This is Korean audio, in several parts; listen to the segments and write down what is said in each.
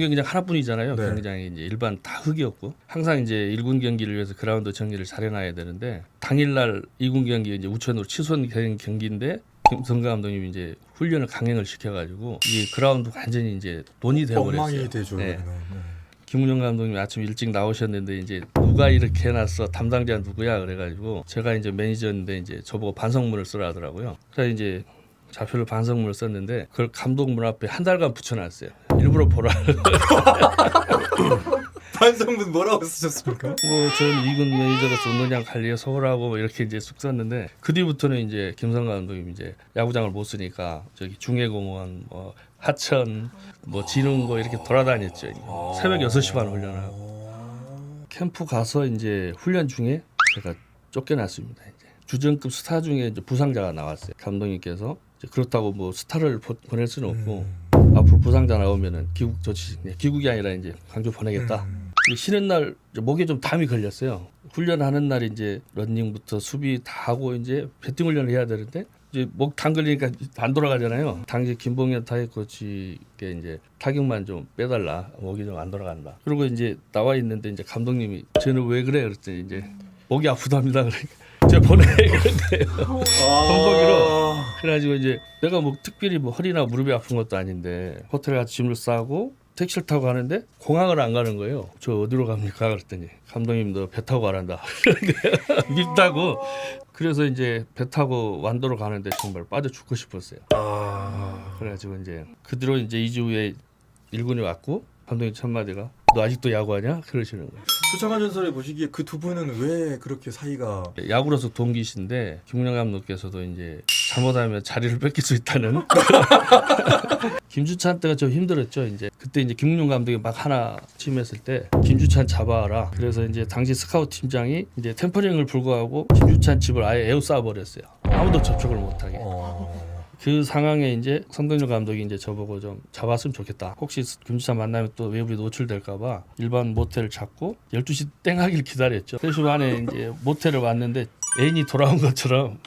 경기장 하나뿐이잖아요. 네. 경기장이 이제 일반 다 흙이었고 항상 이제 1군 경기를 위해서 그라운드 정리를 잘 해놔야 되는데 당일날 2군 경기 이제 우천으로 취소된 경기인데 김성가 감독님이 이제 훈련을 강행을 시켜가지고 이 그라운드 완전히 이제 돈이. 엉망이 되죠. 네. 그러면. 네. 김은영 감독님이 아침 일찍 나오셨는데 이제 누가 이렇게 해놨어 담당자 누구야 그래가지고 제가 이제 매니저인데 이제 저보고 반성문을 쓰라 하더라고요. 그래서 이제 좌표를 반성문을 썼는데 그걸 감독 문 앞에 한 달간 붙여놨어요. 일부러 보라. 반성문 뭐라고 쓰셨습니까? 뭐전 이군 매니저로서 운동장 관리에 소홀하고 뭐 이렇게 이제 쑥 썼는데 그 뒤부터는 이제 김성 감독님 이제 야구장을 못 쓰니까 저기 중해공원 뭐 하천 뭐 지능고 이렇게 돌아다녔죠. 새벽 6시 반 훈련하고 캠프 가서 이제 훈련 중에 제가 쫓겨났습니다. 이제 주전급 스타 중에 이제 부상자가 나왔어요. 감독님께서 그렇다고 뭐 스타를 보- 보낼 수는 없고 앞으로 부상자 나오면은 기국 조치 네, 기국이 아니라 이제 광주 보내겠다. 음. 이 쉬는 날 목에 좀 담이 걸렸어요. 훈련하는 날 이제 런닝부터 수비 다 하고 이제 배팅 훈련을 해야 되는데 이제 목담 걸리니까 안 돌아가잖아요. 당시 김봉현 타격 코치께 이제 타격만 좀 빼달라. 목이 좀 안 돌아간다. 그리고 이제 나와 있는데 이제 감독님이 쟤는 왜 그래? 그랬더니 이제 목이 아프답니다. 그러니까 제가 보내 그런 거예요. 아. 그래가지고 이제 내가 뭐 특별히 뭐 허리나 무릎이 아픈 것도 아닌데 호텔에 가서 짐을 싸고 택시를 타고 가는데 공항을 안 가는 거예요. 저 어디로 갑니까? 그랬더니 감독님 너 배 타고 가란다. 밉다고. 그래서 이제 배 타고 완도로 가는데 정말 빠져 죽고 싶었어요. 아. 그래가지고 이제 그 뒤로 이제 2주 후에 일군이 왔고 감독님 첫 마디가 너 아직도 야구하냐? 그러시는 거예요. 수창한 전설에 보시기에 그 두 분은 왜 그렇게 사이가 야구로서 동기신데 김웅영 감독께서도 이제 잘못하면 자리를 뺏길 수 있다는 김주찬 때가 좀 힘들었죠. 이제 그때 이제 김웅영 감독이 막 하나 취임했을 때 김주찬 잡아라. 그래서 이제 당시 스카우트 팀장이 이제 템퍼링을 불구하고 김주찬 집을 아예 에워싸 버렸어요. 아무도 접촉을 못하게. 어. 그 상황에 이제 성동열 감독이 이제 저보고 좀 잡았으면 좋겠다. 혹시 김주찬 만나면 또 외부에 노출될까봐 일반 모텔을 잡고 12시 땡하길 기다렸죠. 3시 반에 이제 모텔을 왔는데 애인이 돌아온 것처럼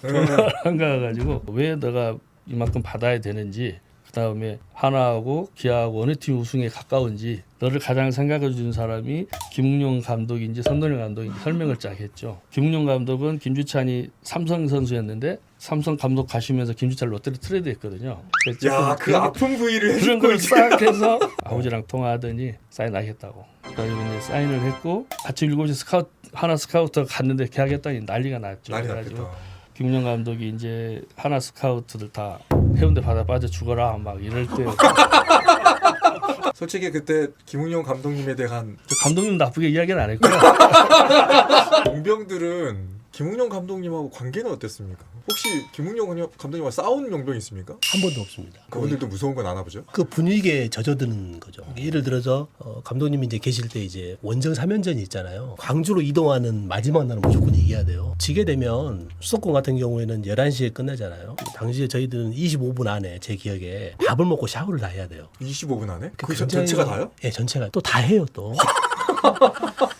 한가가지고 왜 내가 이만큼 받아야 되는지 그 다음에 하나하고 기아하고 어느 팀 우승에 가까운지 너를 가장 생각해 주는 사람이 김웅용 감독인지 선동열 감독인지 설명을 쫙 했죠. 김웅용 감독은 김주찬이 삼성 선수였는데 삼성 감독 가시면서 김주찬을 롯데로 트레이드했거든요. 그래서 야, 그 아픈 부위를 그런 걸있싹 해서 아버지랑 통화하더니 사인 하겠다고. 그래가지고 이제 사인을 했고 아침 7시 스카우트 하나 스카우트가 갔는데 계약했더니 난리가 났죠. 난리 났겠다. 김웅영 감독이 이제 하나 스카우트들 다 해운대 바다 빠져 죽어라 막 이럴 때 솔직히 그때 김웅영 감독님에 대한 저 감독님 나쁘게 이야기는 안 했고요. 용병들은 김웅영 감독님하고 관계는 어땠습니까? 혹시 김웅영 감독님과 싸운 용병이 있습니까? 한 번도 없습니다. 그분들도 무서운 건 아나 보죠? 그 분위기에 젖어드는 거죠. 예를 들어서 어, 감독님이 이제 계실 때 이제 원정 3연전이 있잖아요. 광주로 이동하는 마지막 날은 무조건 이겨야 돼요. 지게 되면 수도권 같은 경우에는 11시에 끝나잖아요. 당시에 저희들은 25분 안에 제 기억에 밥을 먹고 샤워를 다 해야 돼요. 25분 안에? 그 굉장히- 전체가 다요? 예, 전체가 또 다 해요 또.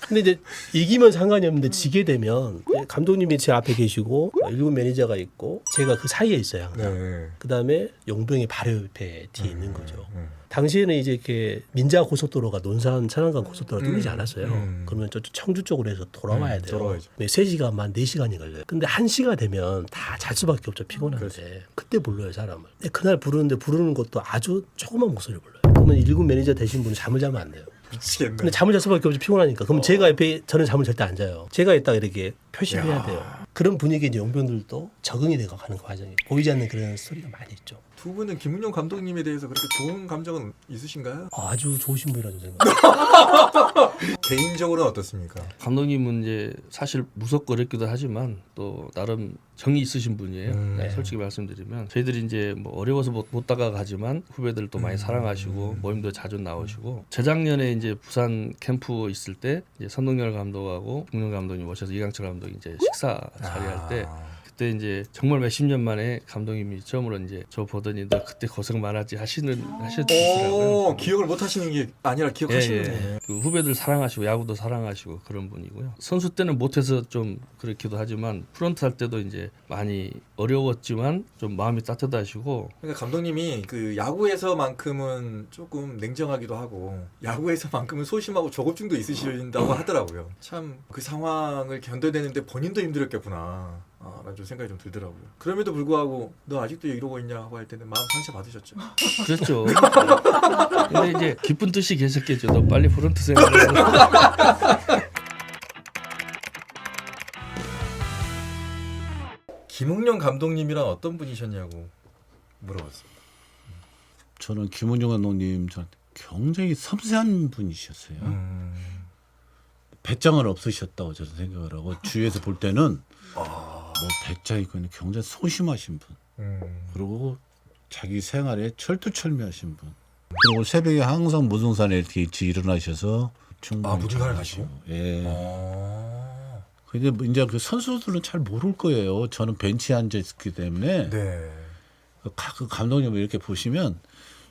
근데 이제 이기면 상관이 없는데 지게 되면 감독님이 제 앞에 계시고 일군 매니저가 있고 제가 그 사이에 있어요. 네. 그 다음에 용병이 바로 옆에 뒤에 있는 거죠. 음. 당시에는 이제 이렇게 민자 고속도로가 논산 천안간 고속도로가 뚫리지 음. 않았어요. 음. 그러면 저쪽 청주 쪽으로 해서 돌아와야 음, 돼요. 돌아와야죠. 네, 3시간만 4시간이 걸려요. 근데 1시가 되면 다 잘 수밖에 없죠. 피곤한데. 그렇죠. 그때 불러요, 사람을. 근데 그날 부르는데 부르는 것도 아주 조그만 목소리를 불러요. 그러면 일군 매니저 되신 분은 잠을 자면 안 돼요. 미치겠네. 근데 잠을 잘 수밖에 없죠. 피곤하니까. 그럼 제가 옆에 저는 잠을 절대 안 자요. 제가 있다가 이렇게 표시를 해야 돼요. 그런 분위기에 이제 용병들도 적응이 되고 가는 과정이 보이지 않는 그런 스토리가 많이 있죠. 두 분은 김웅영 감독님에 대해서 그렇게 좋은 감정은 있으신가요? 아주 좋으신 분이라고 생각합니다. 개인적으로는 어떻습니까? 감독님은 이제 사실 무섭고 어렵기도 하지만 또 나름 정이 있으신 분이에요. 음. 네, 솔직히 말씀드리면 저희들이 이제 뭐 어려워서 못, 못 다가가지만 후배들 또 많이 사랑하시고 모임도 자주 나오시고 재작년에 이제 부산 캠프 있을 때 이제 선동열 감독하고 김용 감독님 오셔서 이강철 감독이 이제 식사 자리할 때 아. 그때 이제 정말 몇십 년 만에 감독님이 처음으로 이제 저 보더니 너 그때 고생 많았지 하시는 하셨더라고요. 오, 기억을 못 하시는 게 아니라 기억하시는 예. 예. 그 후배들 사랑하시고 야구도 사랑하시고 그런 분이고요. 선수 때는 못해서 좀 그렇기도 하지만 프런트 할 때도 이제 많이 어려웠지만 좀 마음이 따뜻하시고 그러니까 감독님이 그 야구에서만큼은 조금 냉정하기도 하고 야구에서만큼은 소심하고 조급증도 있으신다고 하더라고요. 참 그 상황을 견뎌내는데 본인도 힘들었겠구나. 아, 라는 좀 생각이 좀 들더라고요. 그럼에도 불구하고 너 아직도 이러고 있냐 하고 할 때는 마음 상처 받으셨죠. 그렇죠. 근데 이제 기쁜 뜻이 계셨겠죠. 너 빨리 프런트 생활을 김웅령 감독님이란 어떤 분이셨냐고 물어봤어요. 저는 김원중 감독님 저한테 굉장히 섬세한 분이셨어요. 음. 배짱은 없으셨다고 저는 생각을 하고 주위에서 볼 때는 뭐 배짱이거든요. 굉장히 소심하신 분. 음. 그리고 자기 생활에 철두철미하신 분. 그리고 새벽에 항상 무등산에 이렇게 일찍 일어나셔서 충분히 아, 무등산을 잘하시고. 가시고? 예. 아. 근데 뭐 이제 그 선수들은 잘 모를 거예요. 저는 벤치에 앉아 있었기 때문에 네. 그 가- 그 감독님을 이렇게 보시면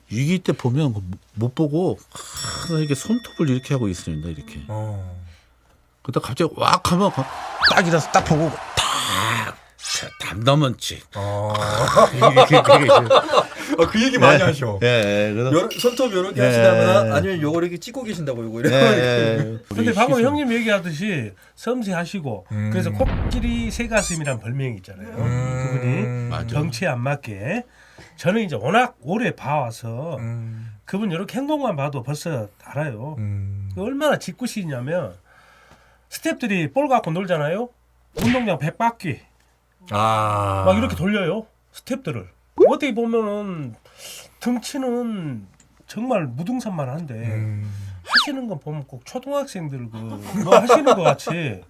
위기 때 보면 그못 보고 항상 이렇게 손톱을 이렇게 하고 있습니다. 이렇게. 어. 그러다 갑자기 왁 하면 그딱 일어서 딱 보고 넘었지. 아. 아, 그 얘기 많이 하셔. 예, 예. 그래서 요러, 손톱 요렇게 예. 하시다거나 아니면 요걸 이렇게 찍고 계신다고 요거 예, 이렇게. 예. 근데 방금 형님 얘기하듯이 섬세하시고 음. 그래서 코끼리 새가슴이란 별명이 있잖아요. 그분이 맞아. 정치에 안 맞게 저는 이제 워낙 오래 봐와서 음. 그분 이렇게 행동만 봐도 벌써 알아요. 음. 그 얼마나 짓궂이냐면 스탭들이 볼 갖고 놀잖아요. 운동장 100바퀴 아. 막 이렇게 돌려요. 스탭들을. 어떻게 보면은 등치는 정말 무등산만 한데 음. 하시는 거 보면 꼭 초등학생들 그뭐 하시는 것 같이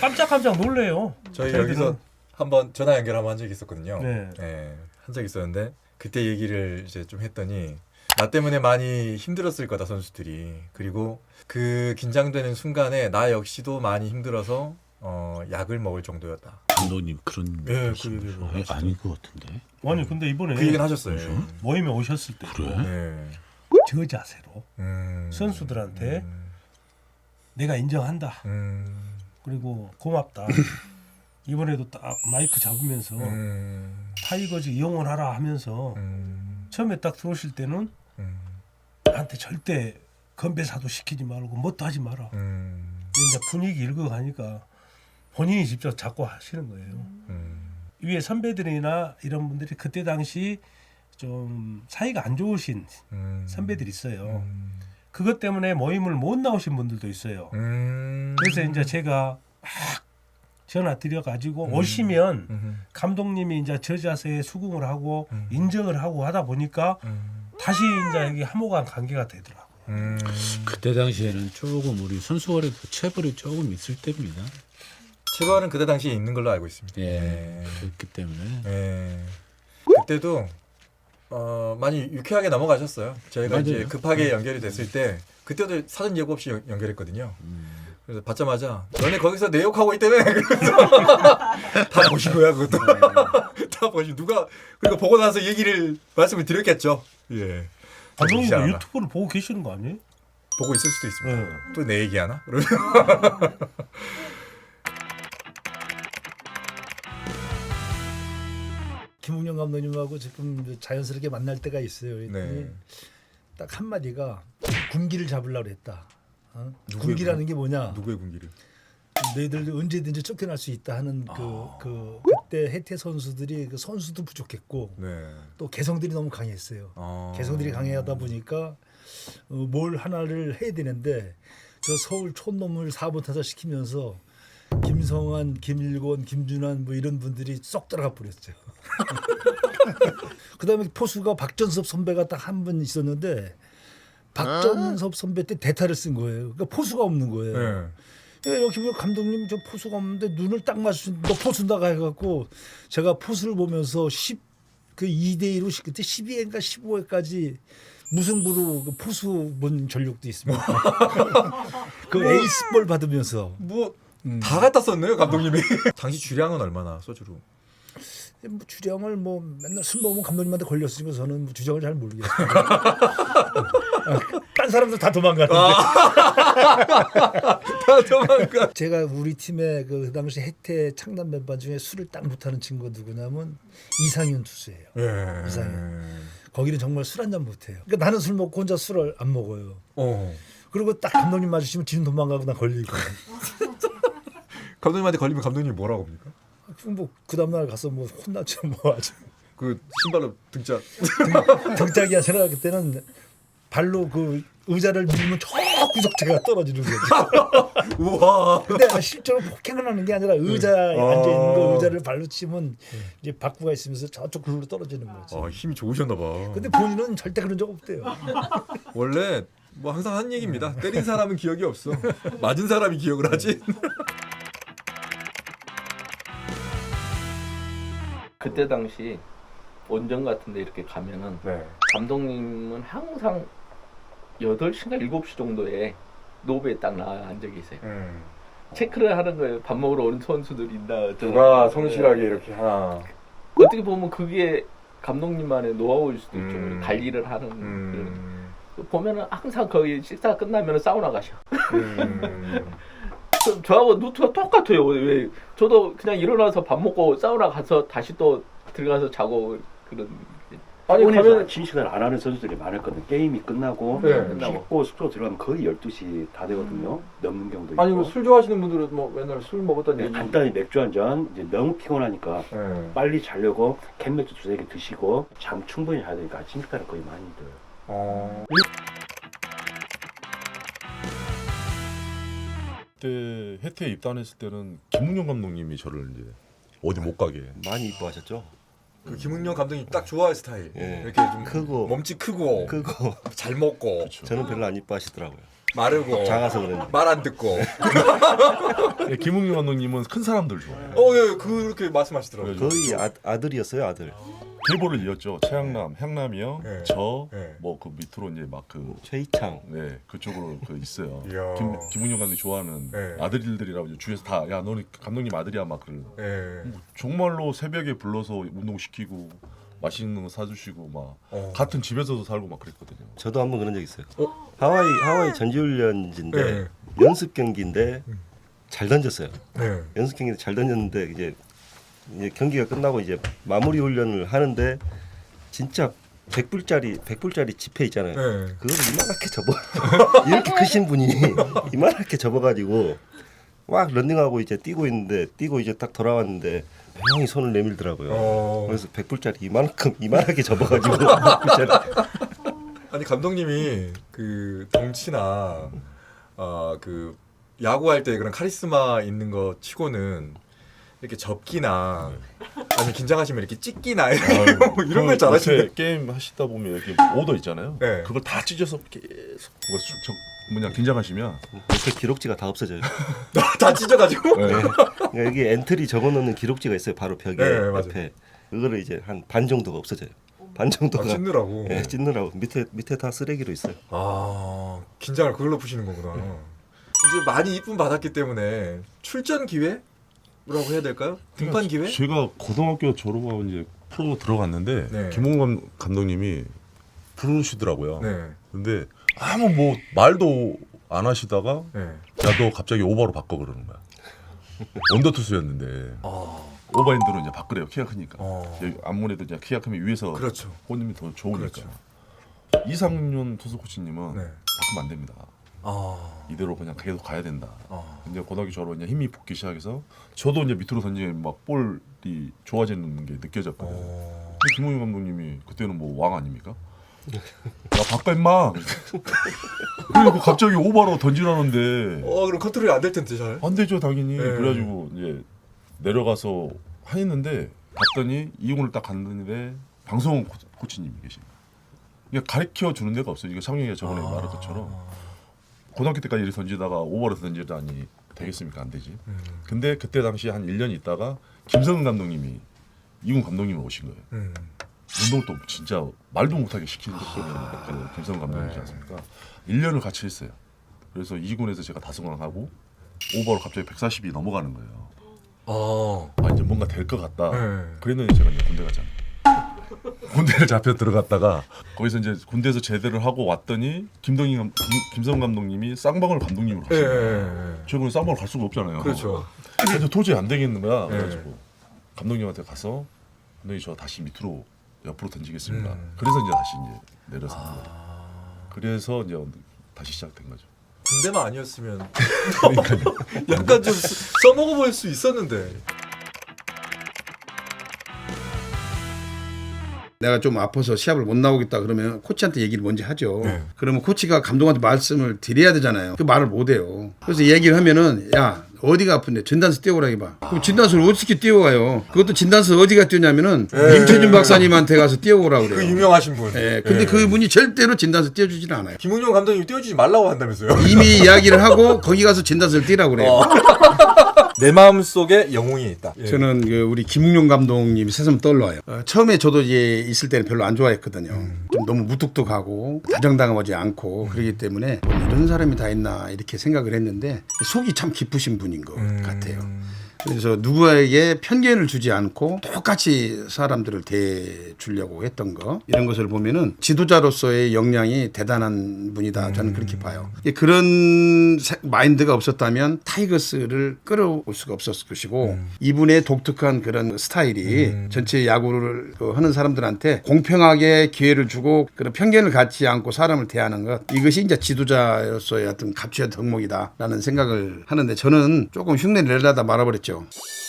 깜짝깜짝 놀래요. 저희 저희들은- 여기서 한번 전화 연결 한번 한 적이 있었거든요. 네. 한 적이 있었는데 그때 얘기를 이제 좀 했더니 나 때문에 많이 힘들었을 거다 선수들이 그리고 그 긴장되는 순간에 나 역시도 많이 힘들어서 어, 약을 먹을 정도였다. 감독님 그런 예, 말씀- 그 얘기를 어, 하시죠. 아닌 것 같은데. 아니 근데 이번에 그 얘기는 하셨어요. 모임에 오셨을 때 그래? 네. 저 자세로 음. 선수들한테 음. 내가 인정한다. 음. 그리고 고맙다. 이번에도 딱 마이크 잡으면서 음. 타이거즈 이용하라 하면서 음. 처음에 딱 들어오실 때는 음. 나한테 절대 건배사도 시키지 말고 뭣도 하지 마라. 음. 이제 분위기 읽어가니까 본인이 직접 잡고 하시는 거예요. 음. 위에 선배들이나 이런 분들이 그때 당시 좀 사이가 안 좋으신 음. 선배들이 있어요. 음. 그것 때문에 모임을 못 나오신 분들도 있어요. 음. 그래서 이제 제가 막 전화 드려 가지고 음. 오시면 음. 감독님이 이제 저 자세에 수긍을 하고 음. 인정을 하고 하다 보니까 음. 다시 이제 이게 함호간 관계가 되더라고요. 음. 그때 당시에는 조금 우리 선수월에도 체벌이 조금 있을 때입니다. 체벌은 그때 당시에 있는 걸로 알고 있습니다. 예. 네. 그렇기 때문에 예. 그때도 어, 많이 유쾌하게 넘어가셨어요. 저희가 이제 맞아요. 급하게 연결이 됐을 때 그때도 사전 예고 없이 연- 연결했거든요. 음. 그래서 받자마자 너네 거기서 내 욕하고 있다며 그래서 다 거야 그것도 다 보신 누가 그리고 보고 나서 얘기를 말씀을 드렸겠죠. 예. 감독님도 보시지 않아. 유튜브를 보고 계시는 거 아니에요? 보고 있을 수도 있습니다. 네. 또 내 얘기하나? 그러면 김웅영 감독님하고 지금 자연스럽게 만날 때가 있어요. 그랬더니 네. 딱 한마디가 군기를 잡으려고 했다. 어? 누구의 군기라는 군? 게 뭐냐? 누구의 군기를? 너희들 언제든지 쫓겨날 수 있다 하는 그, 아. 그 그때 해태 선수들이 그 선수도 부족했고 네. 또 개성들이 너무 강했어요. 아. 개성들이 강하다 보니까 어, 뭘 하나를 해야 되는데 저 서울 촌놈을 사부 타자 시키면서 김성환, 김일권, 김준환 뭐 이런 분들이 쏙 들어가 버렸죠. 그다음에 포수가 박전섭 선배가 딱 한 분 있었는데 박전섭 선배 때 대타를 쓴 거예요. 그러니까 포수가 없는 거예요. 네. 예, 여기 보면 감독님 저 포수가 없는데 눈을 딱 맞춘 너 포수다가 해갖고 제가 포수를 보면서 10그 2대 1로 그때 12회인가 15회까지 무승부로 그 포수 본 전력도 있습니다. 그 에이스볼 받으면서 뭐 음. 다 갖다 썼네요 감독님이. 당시 주량은 얼마나 소주로? 뭐 주량을 뭐 맨날 술 먹으면 감독님한테 걸렸으니까 저는 뭐 주량을 잘 모르겠어요. 딴 사람들 다 도망가는데 다 도망가. 제가 우리 팀의 그 당시 혜태 창단 멤버 중에 술을 딱 못하는 친구가 누구냐면 이상윤 투수예요. 예. 이상해요. 거기는 정말 술 한 잔 못해요. 그러니까 나는 술 먹고 혼자 술을 안 먹어요. 어. 그리고 딱 감독님 마주치면 지는 도망가고 나 걸리고. 감독님한테 걸리면 감독님이 뭐라고 합니까? 뭐그 다음날 가서 뭐 혼났죠 뭐 아주 그 신발로 등짝. 등짝이 아니라 그때는 발로 그 의자를 밀면 저 구석체가 떨어지는 거죠. 우와. 근데 실제로 폭행을 하는 게 아니라 의자에 어. 앉아 있는 거 의자를 발로 치면 이제 바꾸가 있으면서 저쪽 글로 떨어지는 거지. 아 힘이 좋으셨나 봐. 근데 본인은 절대 그런 적 없대요. 원래 뭐 항상 한 얘기입니다. 때린 사람은 기억이 없어. 맞은 사람이 기억을 하지. 그때 당시 원정 같은데 이렇게 가면은 네. 감독님은 항상 8시인가 7시 정도에 노브에 딱 나와 앉아 계세요. 음. 체크를 하는 거예요. 밥 먹으러 오는 선수들이 있나. 누가 성실하게 이렇게 하나. 어떻게 보면 그게 감독님만의 노하우일 수도 있죠. 음. 관리를 하는. 음. 보면은 항상 거의 식사 끝나면 사우나 가셔. 음. 저- 저하고 루트가 똑같아요. 왜 저도 그냥 일어나서 밥 먹고 사우나 가서 다시 또 들어가서 자고 그런. 아니 학원에서 가면 시간 안 하는 선수들이 많았거든. 게임이 끝나고 네. 씻고 숙소 들어가면 거의 12시 다 되거든요. 넘는 경우도 있고. 아니 뭐 술 좋아하시는 분들은 뭐 맨날 술 먹었다는 네, 얘기. 간단히 맥주 한 잔 이제 너무 피곤하니까 네. 빨리 자려고 캔맥주 두세 개 드시고 잠 충분히 자야 되니까 아침 식사를 거의 많이 들어요. 어. 그때 혜태에 입단했을 때는 김웅영 감독님이 저를 이제 어디 못 가게 많이 이뻐하셨죠? 그 김웅영 감독님 딱 좋아할 스타일. 예. 이렇게 좀 크고. 몸집 크고 그거 잘 먹고. 저는 별로 안 이뻐하시더라고요. 마르고 작아서 그런지. 말 안 듣고. 예, 김웅영 감독님은 큰 사람들 좋아해요. 어, 예, 그렇게 말씀하시더라고요. 거의 아, 아들이었어요, 아들. 계보를 이었죠. 최양남, 향남이요, 네. 저, 네. 뭐 그 밑으로 이제 막그 최희창. 네, 그쪽으로 그 있어요. 이야. 김, 김웅영 감독이 좋아하는 네. 아들들이라고 이제 주위에서 다 야 너는 감독님 아들이야 막 그런. 예. 정말로 새벽에 불러서 운동 시키고 맛있는 거 사주시고 막 어. 같은 집에서도 살고 막 그랬거든요. 저도 한번 그런 적 있어요. 하와이 하와이 전지훈련지인데 네. 연습 경기인데 잘 던졌어요. 네. 연습 경기인데 잘 던졌는데 이제, 이제 경기가 끝나고 이제 마무리 훈련을 하는데 진짜 100불짜리 100불짜리 지폐 있잖아요. 네. 그걸 이만하게 접어 이렇게 크신 분이 이만하게 접어가지고 막 런닝하고 이제 뛰고 있는데 뛰고 이제 딱 돌아왔는데 형이 손을 내밀더라고요. 어. 그래서 100불짜리 이만큼 이만하게 접어가지고 100불짜리 아니 감독님이 그 덩치나 어그 야구할 때 그런 카리스마 있는 거 치고는 이렇게 접기나 아니 긴장하시면 이렇게 찍기나 뭐 이런 걸 잘하시네. 요새 게임 하시다 보면 이렇게 오더 있잖아요. 네. 그걸 다 찢어서 계속 수- 저, 뭐냐 긴장하시면 옆에 기록지가 다 없어져요. 다 찢어가지고. 네. 그러니까 여기 엔트리 적어놓는 기록지가 있어요. 바로 벽에 네, 맞아요. 옆에 그거를 이제 한 반 정도가 없어져요. 반 아, 정도가 찢느라고. 예, 찢느라고 밑에 밑에 다 쓰레기로 있어요. 아 긴장을 그걸로 푸시는 거구나. 이제 많이 이쁨 받았기 때문에 출전 기회라고 해야 될까요? 등판 기회? 제가 고등학교 졸업하고 이제 프로 들어갔는데 네. 김홍감 감독님이 부르시더라고요. 네. 근데 아무 뭐 말도 안 하시다가 네. 야 너 갑자기 오버로 바꿔 그러는 거야. 원더 투수였는데 아, 오버핸드로 이제 바꾸래요. 키가 크니까. 어. 여기 아무래도 이제 키가 크면 위에서 그렇죠. 호님이 더 좋으니까. 그렇죠. 이상윤 투수 코치님은 네. 바꾸면 안 됩니다. 아, 이대로 그냥 계속 가야 된다. 아. 이제 고등학교 졸업 이제 힘이 붙기 시작해서 저도 이제 밑으로 던지면 막 볼이 좋아지는 게 느껴졌거든요. 어. 근데 김홍희 감독님이 그때는 뭐 왕 아닙니까? 야 바꿔 임마. 그리고 갑자기 오버로 던지라는데 어, 그럼 컨트롤이 안 될 텐데 잘. 안 되죠 당연히. 네. 그래가지고 이제 내려가서 했는데 갔더니 이공을 딱 갔는데 방송원 코- 코치님이 계신 거예요. 이게 가르쳐 주는 데가 없어요. 이게 상영이가 저번에 아. 말한 것처럼 고등학교 때까지 이렇게 던지다가 오버로 던지다니 되겠습니까? 안 되지. 음. 근데 그때 당시 한 1년 있다가 김성근 감독님이 이군 감독님이 오신 거예요. 음. 운동을 또 진짜 말도 못하게 시키는 그 김성근 감독이지 않습니까? 1년을 같이 했어요. 그래서 2군에서 제가 다승왕 하고 오버로 갑자기 140이 넘어가는 거예요. 어. 아 이제 뭔가 될 것 같다. 네. 그랬는데 제가 이제 군대 갔잖아요. 군대를 잡혀 들어갔다가 거기서 이제 군대에서 제대를 하고 왔더니 김동희 감, 김, 김성 감독님이 쌍방울 감독님으로 예, 하신 예, 거예요. 예. 최근에 쌍방울 갈 수가 없잖아요. 그렇죠. 근데 도저히 안 되겠는 거야. 네. 그래가지고 감독님한테 가서 감독님 저 다시 밑으로 옆으로 던지겠습니다. 음. 그래서 이제 다시 이제 내렸습니다. 그래서 이제 다시 시작된 거죠. 군대만 아니었으면 약간 좀 써- 써먹어 볼수 있었는데. 내가 좀 아파서 시합을 못 나오겠다 그러면 코치한테 얘기를 먼저 하죠. 네. 그러면 코치가 감독한테 말씀을 드려야 되잖아요. 그 말을 못 해요. 그래서 얘기를 하면은 야 어디가 아픈데 진단서 띄워라 해봐. 그럼 진단서를 어떻게 띄워가요? 그것도 진단서 어디가 띄우냐면은 예. 임채준 박사님한테 가서 띄워오라 그래요. 그 유명하신 분. 예, 근데 예. 그분이 절대로 진단서 띄워주지는 않아요. 김웅용 감독님 띄워주지 말라고 한다면서요? 이미 이야기를 하고 거기 가서 진단서를 띄라고 그래요. 내 마음 속에 영웅이 있다. 예. 저는 그 우리 김웅룡 감독님이 새삼 떠올라요. 어, 처음에 저도 이제 있을 때는 별로 안 좋아했거든요. 좀 너무 무뚝뚝하고 다정다감하지 않고 그러기 때문에 뭐 이런 사람이 다 있나 이렇게 생각을 했는데 속이 참 깊으신 분인 것 같아요. 그래서 누구에게 편견을 주지 않고 똑같이 사람들을 대해주려고 했던 거 이런 것을 보면은 지도자로서의 역량이 대단한 분이다 저는 그렇게 봐요. 예, 그런 세- 마인드가 없었다면 타이거스를 끌어올 수가 없었을 것이고 이분의 독특한 그런 스타일이 전체 야구를 그 하는 사람들한테 공평하게 기회를 주고 그런 편견을 갖지 않고 사람을 대하는 것 이것이 이제 지도자로서의 어떤 갖춰야 덕목이다라는 생각을 하는데 저는 조금 흉내 내려다 말아버렸죠. aconteceu.